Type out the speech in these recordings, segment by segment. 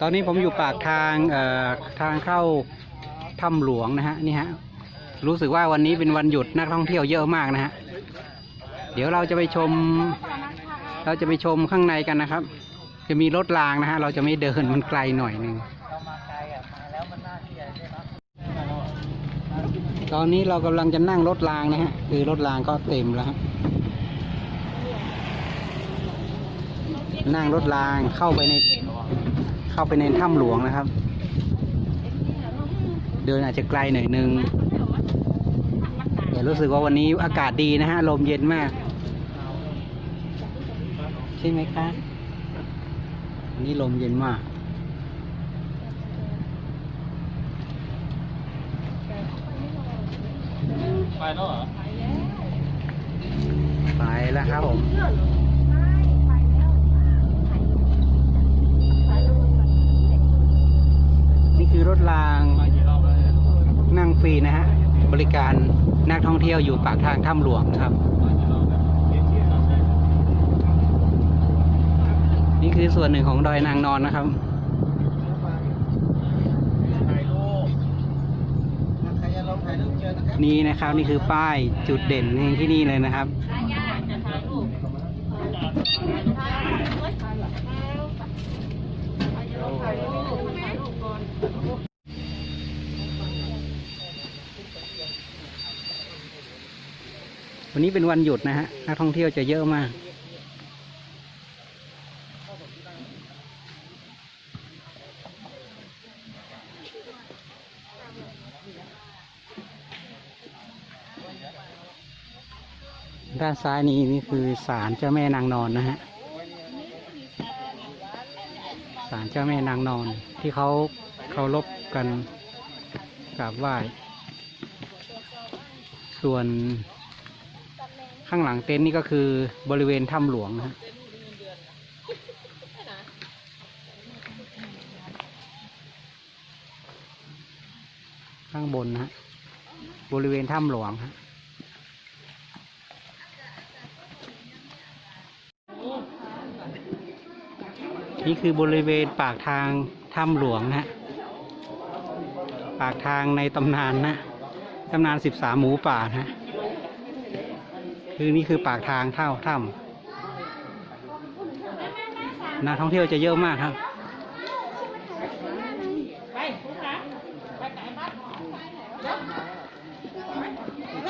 ตอนนี้ผมอยู่ปากทางเอ่อทางเข้าถ้ำหลวงนะฮะนี่ฮะรู้สึกว่าวันนี้เป็นวันหยุดนักท่องเที่ยวเยอะมากนะฮะเดี๋ยวเราจะไปชม เราจะไปชมข้างในกันนะครับ จะมีรถรางนะฮะเราจะไม่เดินมันไกลหน่อยหนึ่งตอนนี้เรากำลังจะนั่งรถรางนะฮะคือรถรางก็เต็มแล้วฮะนั่งรถรางเข้าไปใน เข้าไปในถ้ำหลวงนะครับ เดินอาจจะไกลหน่อยนึงแต่รู้สึกว่าวันนี้อากาศดีนะฮะลมเย็นมาก ใช่ไหมคะวันนี้ลมเย็นมากไปแล้วเหรอไปแล้วครับผม นี่คือ รถรางไปกี่รอบแล้วเนี่ยนั่งฟรีนะฮะ บริการนักท่องเที่ยวอยู่ปากทางถ้ำหลวงนะครับไปกี่รอบแล้วเย็นเย็นแล้วใช่ไหมนี่คือส่วนหนึ่งของดอยนางนอนนะครับถ่ายรูปใครจะลงถ่ายรูปเจอนะครับนี่นะครับนี่คือป้ายจุดเด่นที่นี่เลยนะครับ วันนี้เป็นวันหยุดนะฮะ นักท่องเที่ยวจะเยอะมาก ด้านซ้ายนี้นี่คือศาลเจ้าแม่นางนอนนะฮะ ศาลเจ้าแม่นางนอนที่เขาเคารพกันกราบไหว้ ส่วน ข้างหลังเต็นท์นี่ก็คือบริเวณถ้ำหลวงนะฮะข้างบนนะฮะบริเวณถ้ำหลวงฮะนี่คือบริเวณปากทางถ้ำหลวงนะฮะปากทางในตำนานนะตำนานสิบสามหมูป่านะ คือนี่คือปากทางเท่าถ้ำนักท่องเที่ยวจะเยอะมากครับ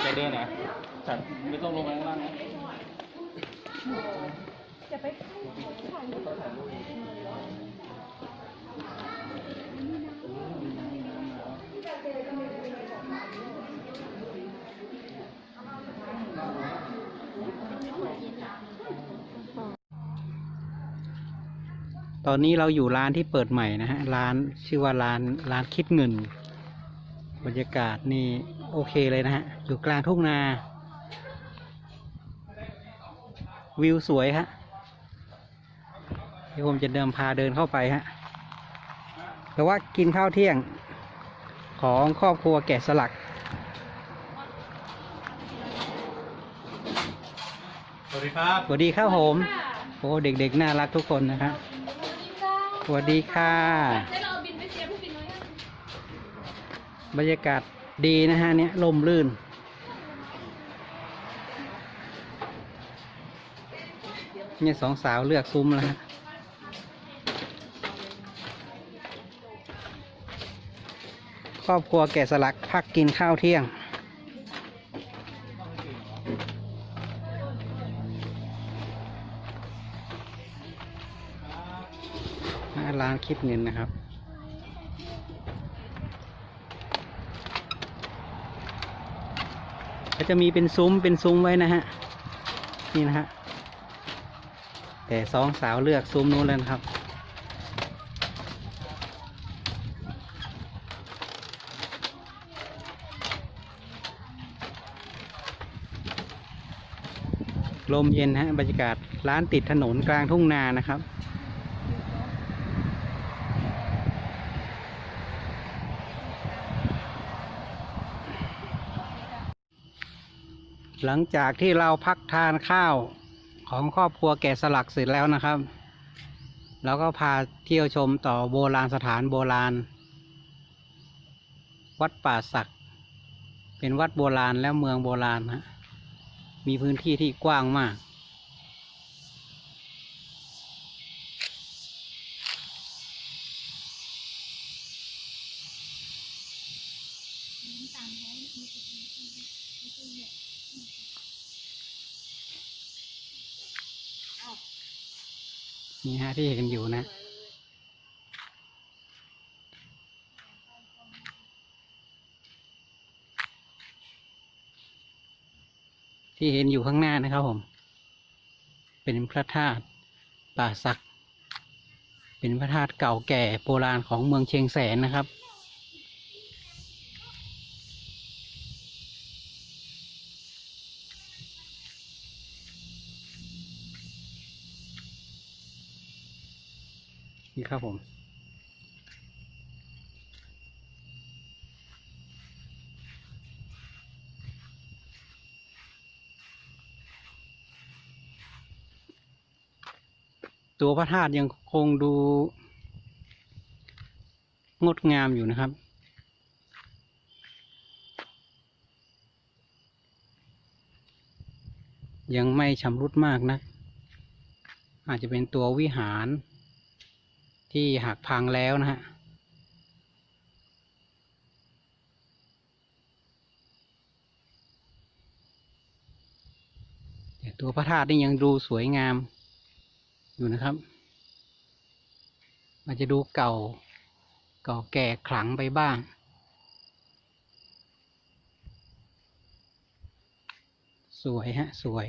จะเดินนะจัดไม่ต้องลงไปข้างล่างนะไป อนนี้เราอยู่ร้านที่เปิดใหม่นะฮะ ร้านชื่อว่าร้านร้านคิดเงิน บรรยากาศนี่โอเคเลยนะฮะ อยู่กลางทุ่งนา วิวสวยฮะเดี๋ยวผมจะเดินพาเดินเข้าไปฮะแต่ว่ากินข้าวเที่ยงของครอบครัวแกะสลัก สวัสดีครับ สวัสดีครับผม โอ้ เด็กๆ น่ารักทุกคนนะครับ สวัสดีค่ะ บรรยากาศดีนะฮะเนี่ยลมลื่น เนี่ยสองสาวเลือกซุ้มแล้วฮะครอบครัวแกะสลักพักกินข้าวเที่ยง คิดเงินนะครับ ก็จะมีเป็นซุ้มเป็นซุ้มไว้นะฮะ นี่นะฮะ แต่สองสาวเลือกซุ้มนู้นเลยนะครับลมเย็นฮะบรรยากาศร้านติดถนนกลางทุ่งนานะครับ หลังจากที่เราพักทานข้าวของครอบครัวแกะสลักเสร็จแล้วนะครับ เราก็พาเที่ยวชมต่อโบราณสถานโบราณ วัดป่าศักเป็นวัดโบราณและเมืองโบราณนะมีพื้นที่ที่กว้างมาก นี่ฮะที่เห็นอยู่นะที่เห็นอยู่ข้างหน้านะครับผม เป็นพระธาตุป่าศัก เป็นพระธาตุเก่าแก่โบราณของเมืองเชียงแสนนะครับ นี่ครับผมตัวพระธาตุยังคงดู งดงามอยู่นะครับ ยังไม่ชำรุดมากนะ อาจจะเป็นตัววิหาร ที่หักพังแล้วนะฮะแต่ตัวพระธาตุนี่ยังดูสวยงามอยู่นะครับ มันจะดูเก่า เก่าแก่ขลังไปบ้าง สวยฮะ สวย